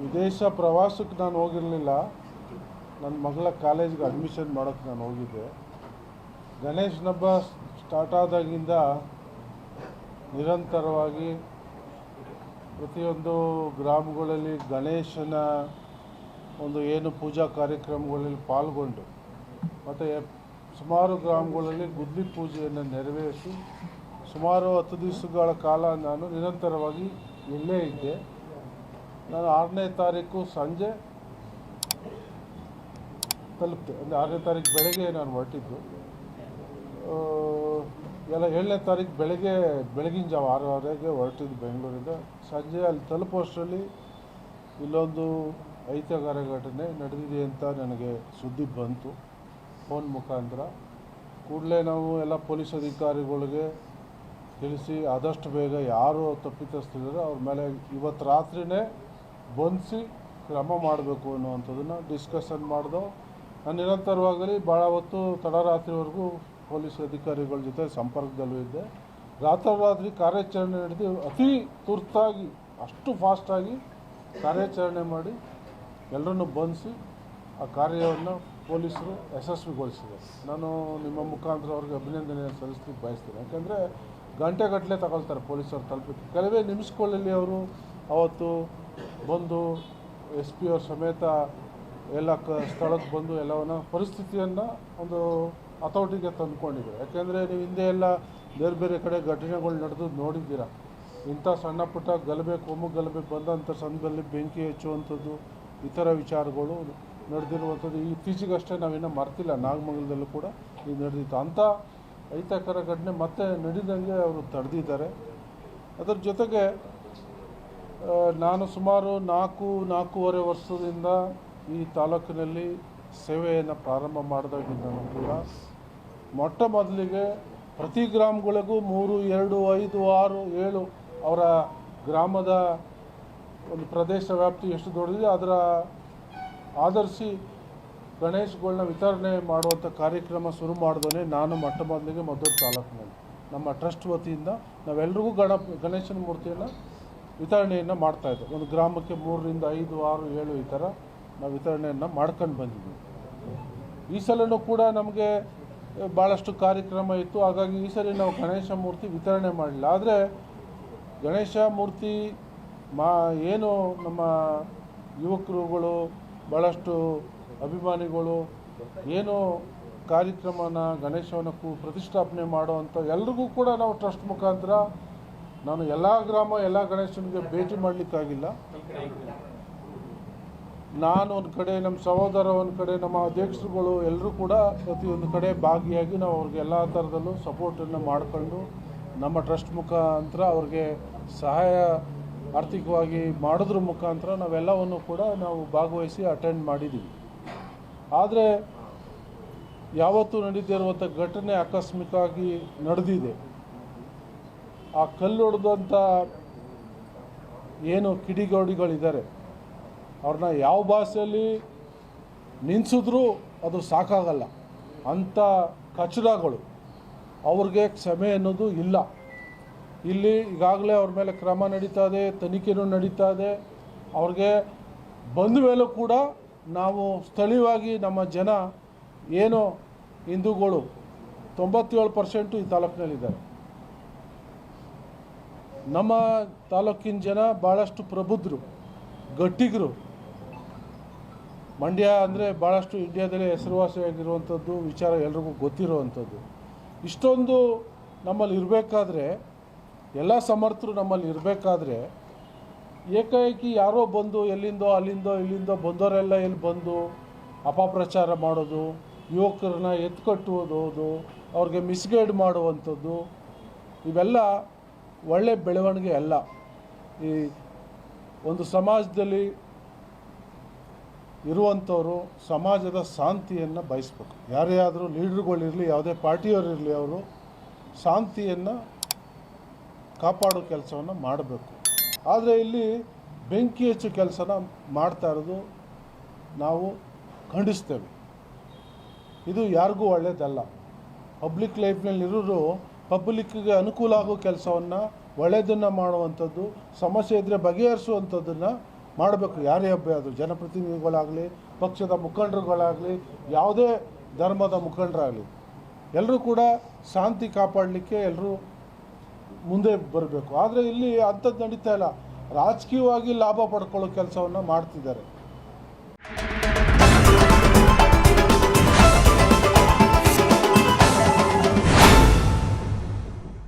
ವಿದೇಶ ಪ್ರವಾಸಕ್ಕೆ ನಾನು ಹೋಗಿರಲಿಲ್ಲ. ನನ್ನ ಮಗಳ ಕಾಲೇಜ್ಗೆ ಅಡ್ಮಿಷನ್ ಮಾಡೋಕ್ಕೆ ನಾನು ಹೋಗಿದ್ದೆ. ಗಣೇಶನ ಹಬ್ಬ ಸ್ಟಾರ್ಟ್ ಆದಾಗಿಂದ ನಿರಂತರವಾಗಿ ಪ್ರತಿಯೊಂದು ಗ್ರಾಮಗಳಲ್ಲಿ ಗಣೇಶನ ಒಂದು ಏನು ಪೂಜಾ ಕಾರ್ಯಕ್ರಮಗಳಲ್ಲಿ ಪಾಲ್ಗೊಂಡು, ಮತ್ತು ಸುಮಾರು ಗ್ರಾಮಗಳಲ್ಲಿ ಗುದ್ಲಿ ಪೂಜೆಯನ್ನು ನೆರವೇರಿಸಿ, ಸುಮಾರು ಹತ್ತು ದಿವಸಗಳ ಕಾಲ ನಾನು ನಿರಂತರವಾಗಿ ಇಲ್ಲೇ ಇದ್ದೆ. ನಾನು ಆರನೇ ತಾರೀಕು ಸಂಜೆ ತಲುಪ್ತೆ. ಅಂದರೆ ಆರನೇ ತಾರೀಕು ಬೆಳಗ್ಗೆ ನಾನು ಹೊರಟಿದ್ದು. ಎಲ್ಲ ಏಳನೇ ತಾರೀಕು ಬೆಳಗ್ಗೆ, ಬೆಳಗಿನ ಜಾವ ಆರೂವರೆಗೆ ಹೊರಟಿದ್ದು ಬೆಂಗಳೂರಿಂದ. ಸಂಜೆ ಅಲ್ಲಿ ತಲುಪೋಷ್ಟರಲ್ಲಿ ಇಲ್ಲೊಂದು ಐತಿಹಾಸಿಕ ಘಟನೆ ನಡೆದಿದೆ ಅಂತ ನನಗೆ ಸುದ್ದಿ ಬಂತು. ಫೋನ್ ಮುಖಾಂತರ. ಕೂಡಲೇ ನಾವು ಎಲ್ಲ ಪೊಲೀಸ್ ಅಧಿಕಾರಿಗಳಿಗೆ ತಿಳಿಸಿ ಆದಷ್ಟು ಬೇಗ ಯಾರು ತಪ್ಪಿತಸ್ಥರಿದ್ದಾರೆ, ಅವ್ರ ಮೇಲೆ ಇವತ್ತು ರಾತ್ರಿನೇ ಬಂಧಿಸಿ ಕ್ರಮ ಮಾಡಬೇಕು ಅನ್ನುವಂಥದ್ದನ್ನು ಡಿಸ್ಕಷನ್ ಮಾಡ್ದೋ ನಾನು ನಿರಂತರವಾಗಿ ಭಾಳ ಹೊತ್ತು ತಡರಾತ್ರಿವರೆಗೂ ಪೊಲೀಸ್ ಅಧಿಕಾರಿಗಳ ಜೊತೆ ಸಂಪರ್ಕದಲ್ಲೂ ಇದ್ದೆ. ರಾತ್ರೋರಾತ್ರಿ ಕಾರ್ಯಾಚರಣೆ ನಡೆದು ಅತಿ ತುರ್ತಾಗಿ, ಅಷ್ಟು ಫಾಸ್ಟಾಗಿ ಕಾರ್ಯಾಚರಣೆ ಮಾಡಿ ಎಲ್ಲರನ್ನು ಬಂಧಿಸಿ ಆ ಕಾರ್ಯವನ್ನು ಪೊಲೀಸರು ಯಶಸ್ವಿಗೊಳಿಸಿದೆ ನಾನು ನಿಮ್ಮ ಮುಖಾಂತರ ಅವ್ರಿಗೆ ಅಭಿನಂದನೆ ಸಲ್ಲಿಸ್ಲಿಕ್ಕೆ ಬಯಸ್ತೇನೆ. ಯಾಕೆಂದರೆ ಗಂಟೆಗಟ್ಟಲೆ ತಗೊಳ್ತಾರೆ ಪೊಲೀಸರು ತಲುಪಿ. ಕೆಲವೇ ನಿಮಿಷಗಳಲ್ಲಿ ಅವರು, ಅವತ್ತು ಬಂದು ಎಸ್ ಪಿ ಅವ್ರ ಸಮೇತ ಎಲ್ಲ ಕ ಸ್ಥಳಕ್ಕೆ ಬಂದು ಎಲ್ಲವನ್ನ ಪರಿಸ್ಥಿತಿಯನ್ನು ಒಂದು ಹತೋಟಿಗೆ ತಂದುಕೊಂಡಿದ್ದಾರೆ ಯಾಕೆಂದರೆ ನೀವು ಹಿಂದೆ ಎಲ್ಲ ಬೇರೆ ಬೇರೆ ಕಡೆ ಘಟನೆಗಳು ನಡೆದು ನೋಡಿದ್ದೀರ. ಇಂಥ ಸಣ್ಣ ಪುಟ್ಟ ಗಲಭೆ, ಕೋಮು ಗಲಭೆ ಬಂದಂಥ ಸಂದರ್ಭದಲ್ಲಿ ಬೆಂಕಿ ಹಚ್ಚುವಂಥದ್ದು, ಇತರ ವಿಚಾರಗಳು ನಡೆದಿರುವಂಥದ್ದು ಇತ್ತೀಚೆಗಷ್ಟೇ ನಾವಿನ್ನೂ ಮರ್ತಿಲ್ಲ. ನಾಗಮಂಗಲದಲ್ಲೂ ಕೂಡ ಇದು ನಡೆದಿತ್ತು. ಅಂಥ ಅಹಿತಕರ ಘಟನೆ ಮತ್ತೆ ನಡೆದಂಗೆ ಅವರು ತಡೆದಿದ್ದಾರೆ. ಅದರ ಜೊತೆಗೆ ನಾನು ಸುಮಾರು ನಾಲ್ಕು, ನಾಲ್ಕೂವರೆ ವರ್ಷದಿಂದ ಈ ತಾಲೂಕಿನಲ್ಲಿ ಸೇವೆಯನ್ನು ಪ್ರಾರಂಭ ಮಾಡಿದಾಗಿಂದ ಕೂಡ ಮೊಟ್ಟ ಮೊದಲಿಗೆ ಪ್ರತಿ ಗ್ರಾಮಗಳಿಗೂ ಮೂರು, ಎರಡು, ಐದು, ಆರು, ಏಳು ಅವರ ಗ್ರಾಮದ ಒಂದು ಪ್ರದೇಶ ವ್ಯಾಪ್ತಿ ಎಷ್ಟು ದೊಡ್ಡದಿದೆ, ಅದರ ಆಧರಿಸಿ ಗಣೇಶ್ಗಳನ್ನ ವಿತರಣೆ ಮಾಡುವಂಥ ಕಾರ್ಯಕ್ರಮ ಶುರು ಮಾಡಿದೋನೆ ನಾನು ಮೊಟ್ಟ ಮೊದಲಿಗೆ ಮದ್ದೂರು ತಾಲೂಕಿನಲ್ಲಿ. ನಮ್ಮ ಟ್ರಸ್ಟ್ ವತಿಯಿಂದ ನಾವೆಲ್ರಿಗೂ ಗಣ ಗಣೇಶನ ಮೂರ್ತಿಯನ್ನು ವಿತರಣೆಯನ್ನು ಮಾಡ್ತಾಯಿದ್ದೆ ಒಂದು ಗ್ರಾಮಕ್ಕೆ ಮೂರರಿಂದ ಐದು, ಆರು, ಏಳು ಈ ಥರ ನಾವು ವಿತರಣೆಯನ್ನು ಮಾಡ್ಕೊಂಡು ಬಂದಿದ್ದೀವಿ ಈ ಸಲನೂ ಕೂಡ ನಮಗೆ ಭಾಳಷ್ಟು ಕಾರ್ಯಕ್ರಮ ಇತ್ತು. ಹಾಗಾಗಿ ಈ ಸಲ ನಾವು ಗಣೇಶ ಮೂರ್ತಿ ವಿತರಣೆ ಮಾಡಲಿಲ್ಲ. ಆದರೆ ಗಣೇಶ ಮೂರ್ತಿ ಮಾ, ಏನು ನಮ್ಮ ಯುವಕರುಗಳು ಭಾಳಷ್ಟು ಅಭಿಮಾನಿಗಳು ಏನು ಕಾರ್ಯಕ್ರಮನ ಗಣೇಶವನ್ನು ಕೂ, ಪ್ರತಿಷ್ಠಾಪನೆ ಮಾಡುವಂಥ ಎಲ್ರಿಗೂ ಕೂಡ ನಾವು ಟ್ರಸ್ಟ್ ಮುಖಾಂತರ ನಾನು ಎಲ್ಲ ಗ್ರಾಮ, ಎಲ್ಲ ಗಣೇಶನಿಗೆ ಭೇಟಿ ಮಾಡಲಿಕ್ಕಾಗಿಲ್ಲ. ನಾನು ಒಂದು ಕಡೆ ನಮ್ಮ ಸಹೋದರ ಒಂದು ಕಡೆ, ನಮ್ಮ ಅಧ್ಯಕ್ಷರುಗಳು ಎಲ್ಲರೂ ಕೂಡ ಪ್ರತಿಯೊಂದು ಕಡೆ ಭಾಗಿಯಾಗಿ ನಾವು ಅವ್ರಿಗೆ ಎಲ್ಲ ಥರದಲ್ಲೂ ಸಪೋರ್ಟನ್ನು ಮಾಡಿಕೊಂಡು, ನಮ್ಮ ಟ್ರಸ್ಟ್ ಮುಖಾಂತರ ಅವ್ರಿಗೆ ಸಹಾಯ ಆರ್ಥಿಕವಾಗಿ ಮಾಡೋದ್ರ ಮುಖಾಂತರ ನಾವೆಲ್ಲವನ್ನು ಕೂಡ ನಾವು ಭಾಗವಹಿಸಿ ಅಟೆಂಡ್ ಮಾಡಿದ್ದೀವಿ ಆದರೆ ಯಾವತ್ತೂ ನಡೀತಿರುವಂಥ ಘಟನೆ ಆಕಸ್ಮಿಕವಾಗಿ ನಡೆದಿದೆ. ಆ ಕಲ್ಲು ಹೊಡೆದಂಥ ಏನು ಕಿಡಿಗೋಡಿಗಳಿದ್ದಾರೆ, ಅವ್ರನ್ನ ಯಾವ ಭಾಷೆಯಲ್ಲಿ ನಿನ್ಸಿದ್ರೂ ಅದು ಸಾಕಾಗಲ್ಲ. ಅಂಥ ಕಚಡಗಳು ಅವ್ರಿಗೆ ಕ್ಷಮೆ ಅನ್ನೋದು ಇಲ್ಲ. ಇಲ್ಲಿ ಈಗಾಗಲೇ ಅವ್ರ ಮೇಲೆ ಕ್ರಮ ನಡೀತಾ ಇದೆ, ತನಿಖೆನೂ ನಡೀತಾ ಇದೆ. ಅವ್ರಿಗೆ ಬಂದ ಮೇಲೂ ಕೂಡ ನಾವು ಸ್ಥಳೀಯವಾಗಿ ನಮ್ಮ ಜನ ಏನು ಹಿಂದೂಗಳು ತೊಂಬತ್ತೇಳು ಪರ್ಸೆಂಟು ಈ ತಾಲೂಕಿನಲ್ಲಿದ್ದಾರೆ. ನಮ್ಮ ತಾಲೂಕಿನ ಜನ ಭಾಳಷ್ಟು ಪ್ರಬುದ್ಧರು, ಗಟ್ಟಿಗರು. ಮಂಡ್ಯ ಅಂದರೆ ಭಾಳಷ್ಟು ಇಂಡಿಯಾದಲ್ಲಿ ಹೆಸರುವಾಸಿಯಾಗಿರುವಂಥದ್ದು ವಿಚಾರ ಎಲ್ರಿಗೂ ಗೊತ್ತಿರುವಂಥದ್ದು. ಇಷ್ಟೊಂದು ನಮ್ಮಲ್ಲಿ ಇರಬೇಕಾದ್ರೆ, ಎಲ್ಲ ಸಮರ್ಥರು ನಮ್ಮಲ್ಲಿ ಇರಬೇಕಾದ್ರೆ, ಏಕಾಏಕಿ ಯಾರೋ ಬಂದು ಎಲ್ಲಿಂದೋ, ಅಲ್ಲಿಂದೋ, ಇಲ್ಲಿಂದೋ ಬಂದವರೆಲ್ಲ ಇಲ್ಲಿ ಬಂದು ಅಪಪ್ರಚಾರ ಮಾಡೋದು, ಯುವಕರನ್ನ ಎತ್ಕಟ್ಟುವುದು, ಅವ್ರಿಗೆ ಮಿಸ್ಗೈಡ್ ಮಾಡುವಂಥದ್ದು, ಇವೆಲ್ಲ ಒಳ್ಳೆ ಬೆಳವಣಿಗೆ ಅಲ್ಲ. ಈ ಒಂದು ಸಮಾಜದಲ್ಲಿ ಇರುವಂಥವರು ಸಮಾಜದ ಶಾಂತಿಯನ್ನು ಬಯಸ್ಬೇಕು. ಯಾರೇ ಆದರೂ ಲೀಡ್ರುಗಳಿರಲಿ ಯಾವುದೇ ಪಾರ್ಟಿಯವರಿರಲಿ ಅವರು ಶಾಂತಿಯನ್ನು ಕಾಪಾಡೋ ಕೆಲಸವನ್ನು ಮಾಡಬೇಕು. ಆದರೆ ಇಲ್ಲಿ ಬೆಂಕಿ ಹೆಚ್ಚು ಕೆಲಸನ ಮಾಡ್ತಾ ಇರೋದು ನಾವು ಖಂಡಿಸ್ತೇವೆ. ಇದು ಯಾರಿಗೂ ಒಳ್ಳೆಯದಲ್ಲ ಪಬ್ಲಿಕ್ ಲೈಫ್ನಲ್ಲಿ ಇರೋರು ಪಬ್ಲಿಕ್ಗೆ ಅನುಕೂಲ ಆಗೋ ಕೆಲಸವನ್ನು ಒಳ್ಳೆಯದನ್ನು ಮಾಡುವಂಥದ್ದು, ಸಮಸ್ಯೆ ಇದ್ದರೆ ಬಗೆಹರಿಸುವಂಥದ್ದನ್ನು ಮಾಡಬೇಕು. ಯಾರೇ ಹಬ್ಬ ಅದು ಜನಪ್ರತಿನಿಧಿಗಳಾಗಲಿ, ಪಕ್ಷದ ಮುಖಂಡರುಗಳಾಗಲಿ, ಯಾವುದೇ ಧರ್ಮದ ಮುಖಂಡರಾಗಲಿ ಎಲ್ಲರೂ ಕೂಡ ಶಾಂತಿ ಕಾಪಾಡಲಿಕ್ಕೆ ಎಲ್ಲರೂ ಮುಂದೆ ಬರಬೇಕು. ಆದರೆ ಇಲ್ಲಿ ಅಂಥದ್ದು ನಡೀತಾ ಇಲ್ಲ. ರಾಜಕೀಯವಾಗಿ ಲಾಭ ಪಡ್ಕೊಳ್ಳೋ ಕೆಲಸವನ್ನು ಮಾಡ್ತಿದ್ದಾರೆ.